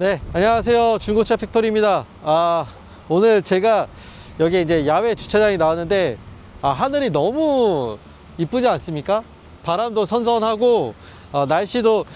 네, 안녕하세요. 중고차 팩토리입니다. 아, 오늘 제가 여기 이제 야외 주차장에 나왔는데, 아, 하늘이 너무 이쁘지 않습니까? 바람도 선선하고, 어, 날씨도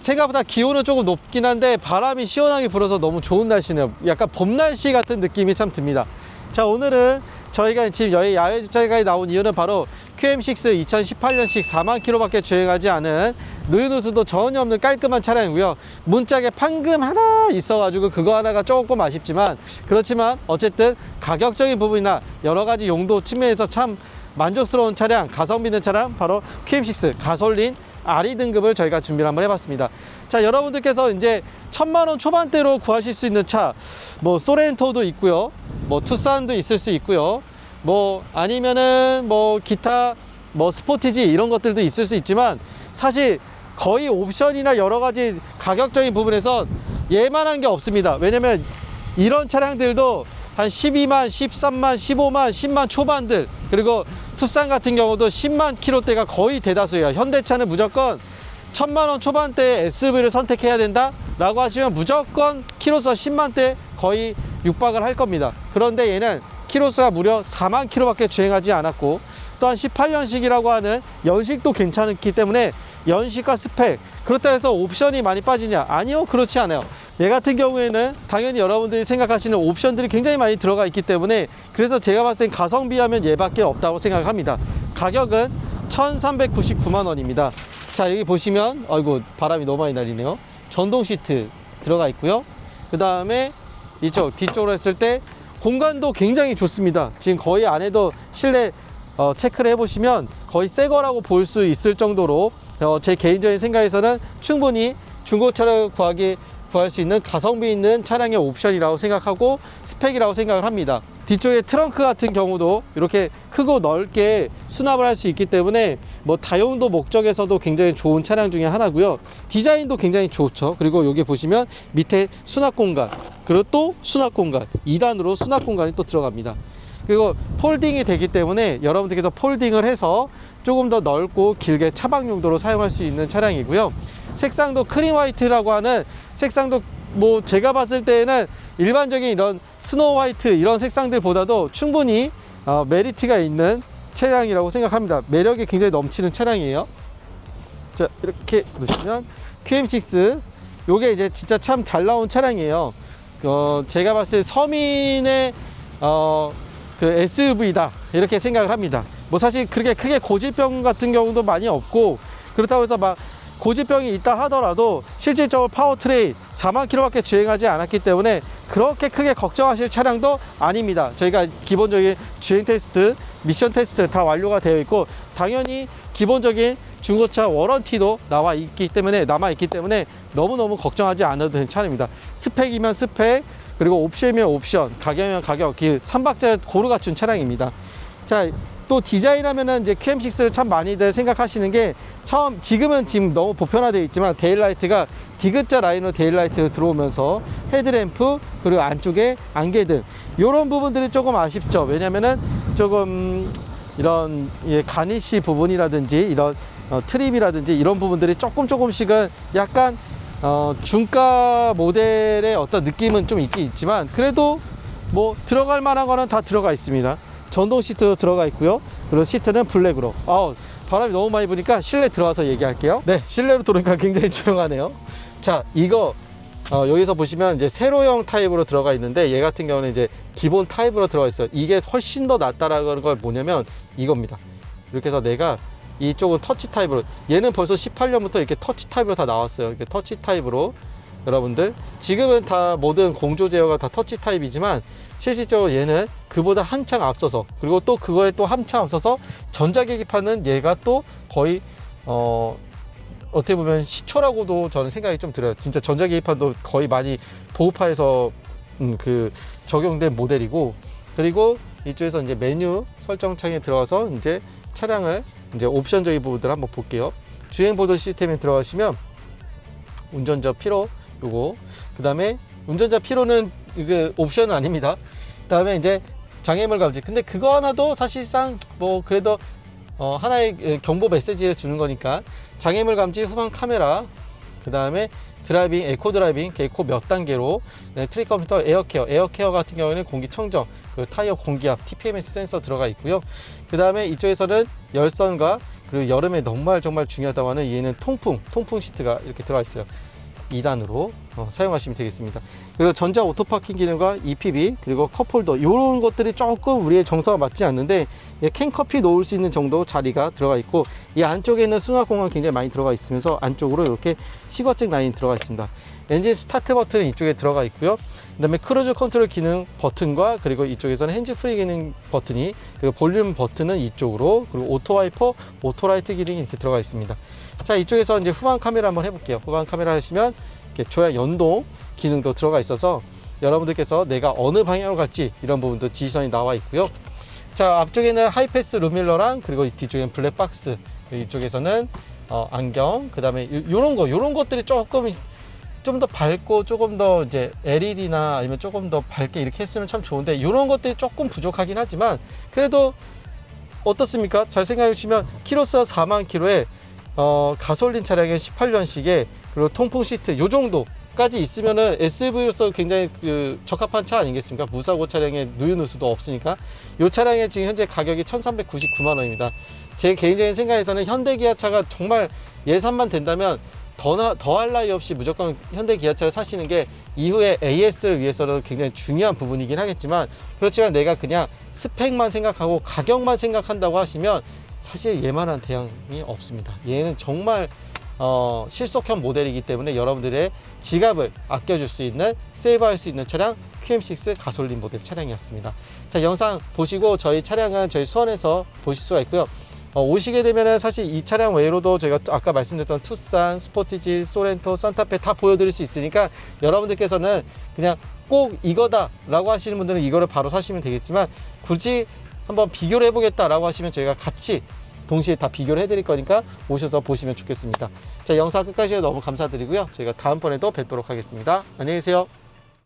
생각보다 기온은 조금 높긴 한데, 바람이 시원하게 불어서 너무 좋은 날씨네요. 약간 봄 날씨 같은 느낌이 참 듭니다. 자, 오늘은 저희가 지금 여기 야외 주차장에 나온 이유는 바로 QM6 2018년식 4만 킬로밖에 주행하지 않은 누유누수도 전혀 없는 깔끔한 차량이고요. 문짝에 판금 하나 있어가지고 그거 하나가 조금 아쉽지만 그렇지만 어쨌든 가격적인 부분이나 여러 가지 용도 측면에서 참 만족스러운 차량, 가성비 있는 차량 바로 QM6 가솔린 RE 등급을 저희가 준비를 한번 해봤습니다. 자, 여러분들께서 이제 천만 원 초반대로 구하실 수 있는 차, 뭐 소렌토도 있고요, 뭐 투싼도 있을 수 있고요, 뭐 아니면은 뭐 기타 뭐 스포티지 이런 것들도 있을 수 있지만 사실 거의 옵션이나 여러 가지 가격적인 부분에서 예만한 게 없습니다. 왜냐면 이런 차량들도 한 12만, 13만, 15만, 10만 초반들 그리고 투싼 같은 경우도 10만 킬로대가 거의 대다수예요. 현대차는 무조건 천만 원 초반대 SUV를 선택해야 된다 라고 하시면 무조건 키로수 10만 대 거의 육박을 할 겁니다. 그런데 얘는 키로수가 무려 4만 킬로밖에 주행하지 않았고 또한 18년식이라고 하는 연식도 괜찮기 때문에 연식과 스펙. 그렇다 해서 옵션이 많이 빠지냐? 아니요 그렇지 않아요. 얘 같은 경우에는 당연히 여러분들이 생각하시는 옵션들이 굉장히 많이 들어가 있기 때문에 그래서 제가 봤을 땐 가성비 하면 얘밖에 없다고 생각합니다. 가격은 1399만 원입니다. 자 여기 보시면 아이고 바람이 너무 많이 날리네요. 전동 시트 들어가 있고요. 그 다음에 이쪽 뒤쪽으로 했을 때 공간도 굉장히 좋습니다. 지금 거의 안에도 실내 어, 체크를 해보시면 거의 새 거라고 볼 수 있을 정도로 어, 제 개인적인 생각에서는 충분히 중고차를 구하기 구할 수 있는 가성비 있는 차량의 옵션이라고 생각하고 스펙이라고 생각을 합니다. 뒤쪽에 트렁크 같은 경우도 이렇게 크고 넓게 수납을 할 수 있기 때문에 뭐 다용도 목적에서도 굉장히 좋은 차량 중에 하나고요. 디자인도 굉장히 좋죠. 그리고 여기 보시면 밑에 수납 공간 그리고 또 수납 공간 2단으로 수납 공간이 또 들어갑니다. 그리고 폴딩이 되기 때문에 여러분들께서 폴딩을 해서 조금 더 넓고 길게 차박 용도로 사용할 수 있는 차량이고요. 색상도 크림 화이트라고 하는 색상도 뭐 제가 봤을 때에는 일반적인 이런 스노우 화이트 이런 색상들보다도 충분히 어, 메리트가 있는 차량이라고 생각합니다. 매력이 굉장히 넘치는 차량이에요. 자 이렇게 넣으시면 QM6 요게 이제 진짜 참 잘 나온 차량이에요. 어, 제가 봤을 때 서민의 어, 그 SUV다 이렇게 생각을 합니다. 뭐 사실 그렇게 크게 고질병 같은 경우도 많이 없고 그렇다고 해서 막 고질병이 있다 하더라도 실질적으로 파워트레인 4만 킬로밖에 주행하지 않았기 때문에 그렇게 크게 걱정하실 차량도 아닙니다. 저희가 기본적인 주행 테스트, 미션 테스트 다 완료가 되어 있고 당연히 기본적인 중고차 워런티도 나와 있기 때문에 남아 있기 때문에 너무너무 걱정하지 않아도 되는 차량입니다. 스펙이면 스펙 그리고 옵션이면 옵션, 가격이면 가격, 그 삼박자 고루 갖춘 차량입니다. 자, 또 디자인하면은 이제 QM6를 참 많이들 생각하시는 게 처음 지금은 지금 너무 보편화되어 있지만 데일라이트가 디귿자 라인으로 데일라이트 들어오면서 헤드램프 그리고 안쪽에 안개 등 이런 부분들이 조금 아쉽죠. 왜냐면은 조금 이런 예, 가니시 부분이라든지 이런 어, 트림이라든지 이런 부분들이 조금 조금씩은 약간 어, 중가 모델의 어떤 느낌은 좀 있긴 있지만 그래도 뭐 들어갈 만한 거는 다 들어가 있습니다. 전동 시트도 들어가 있고요. 그리고 시트는 블랙으로. 아우 바람이 너무 많이 부니까 실내 들어와서 얘기할게요. 네, 실내로 들어오니까 굉장히 조용하네요. 자, 이거 어, 여기서 보시면 이제 세로형 타입으로 들어가 있는데 얘 같은 경우는 이제 기본 타입으로 들어가 있어요. 이게 훨씬 더 낫다라는 걸 뭐냐면 이겁니다. 이렇게 해서 내가 이쪽은 터치 타입으로 얘는 벌써 18년부터 이렇게 터치 타입으로 다 나왔어요. 이렇게 터치 타입으로 여러분들 지금은 다 모든 공조 제어가 다 터치 타입이지만 실질적으로 얘는 그보다 한창 앞서서 그리고 또 그거에 또 한창 앞서서 전자계기판은 얘가 또 거의 어 어떻게 보면 시초라고도 저는 생각이 좀 들어요. 진짜 전자계기판도 거의 많이 보호파에서 음, 그 적용된 모델이고 그리고 이쪽에서 이제 메뉴 설정창에 들어가서 이제 차량을 이제 옵션적인 부분들 한번 볼게요. 주행 보도 시스템에 들어가시면 운전자 피로 요거 그다음에 운전자 피로는 이게 옵션은 아닙니다. 그다음에 이제 장애물 감지. 근데 그거 하나도 사실상 뭐 그래도 어 하나의 경보 메시지를 주는 거니까 장애물 감지 후방 카메라 그다음에 드라이빙, 에코 드라이빙, 에코 몇 단계로 네, 트릭 컴퓨터 에어케어, 에어케어 같은 경우에는 공기청정, 그 타이어 공기압, TPMS 센서 들어가 있고요. 그 다음에 이쪽에서는 열선과 그리고 여름에 정말 정말 중요하다고 하는 얘는 통풍, 통풍 시트가 이렇게 들어가 있어요. 2단으로 어, 사용하시면 되겠습니다. 그리고 전자 오토파킹 기능과 EPB 그리고 컵홀더 이런 것들이 조금 우리의 정서가 맞지 않는데 예, 캔커피 놓을 수 있는 정도 자리가 들어가 있고 이 안쪽에 있는 수납 공간 굉장히 많이 들어가 있으면서 안쪽으로 이렇게 시거잭 라인이 들어가 있습니다. 엔진 스타트 버튼은 이쪽에 들어가 있고요. 그 다음에 크루즈 컨트롤 기능 버튼과 그리고 이쪽에서는 핸즈 프리 기능 버튼이 그리고 볼륨 버튼은 이쪽으로 그리고 오토 와이퍼, 오토 라이트 기능이 이렇게 들어가 있습니다. 자 이쪽에서 이제 후방 카메라 한번 해볼게요. 후방 카메라 하시면 조향 연동 기능도 들어가 있어서 여러분들께서 내가 어느 방향으로 갈지 이런 부분도 지시선이 나와 있고요. 자 앞쪽에는 하이패스 루밀러랑 그리고 이 뒤쪽에는 블랙박스 이쪽에서는 어, 안경 그 다음에 이런 거 이런 것들이 조금 좀 더 밝고 조금 더 이제 LED나 아니면 조금 더 밝게 이렇게 했으면 참 좋은데 이런 것들이 조금 부족하긴 하지만 그래도 어떻습니까? 잘 생각해 보시면 키로수가 4만 킬로에 어, 가솔린 차량의 18년식에 그리고 통풍 시트 요 정도까지 있으면은 SUV로서 굉장히 그 적합한 차 아니겠습니까? 무사고 차량에 누유누 수도 없으니까 이 차량의 지금 현재 가격이 1,399만 원입니다. 제 개인적인 생각에서는 현대 기아차가 정말 예산만 된다면 더, 더할 나위 없이 무조건 현대 기아차를 사시는 게 이후에 AS를 위해서는 굉장히 중요한 부분이긴 하겠지만 그렇지만 내가 그냥 스펙만 생각하고 가격만 생각한다고 하시면 사실 얘만한 대형이 없습니다. 얘는 정말 어, 실속형 모델이기 때문에 여러분들의 지갑을 아껴줄 수 있는 세이브할 수 있는 차량 QM6 가솔린 모델 차량이었습니다. 자 영상 보시고 저희 차량은 저희 수원에서 보실 수가 있고요. 어, 오시게 되면은 사실 이 차량 외로도 제가 또 아까 말씀드렸던 투싼, 스포티지, 소렌토, 산타페 다 보여드릴 수 있으니까 여러분들께서는 그냥 꼭 이거다라고 하시는 분들은 이거를 바로 사시면 되겠지만 굳이 한번 비교를 해보겠다라고 하시면 저희가 같이 동시에 다 비교를 해드릴 거니까 오셔서 보시면 좋겠습니다. 자 영상 끝까지 너무 감사드리고요. 저희가 다음번에도 뵙도록 하겠습니다. 안녕히 계세요.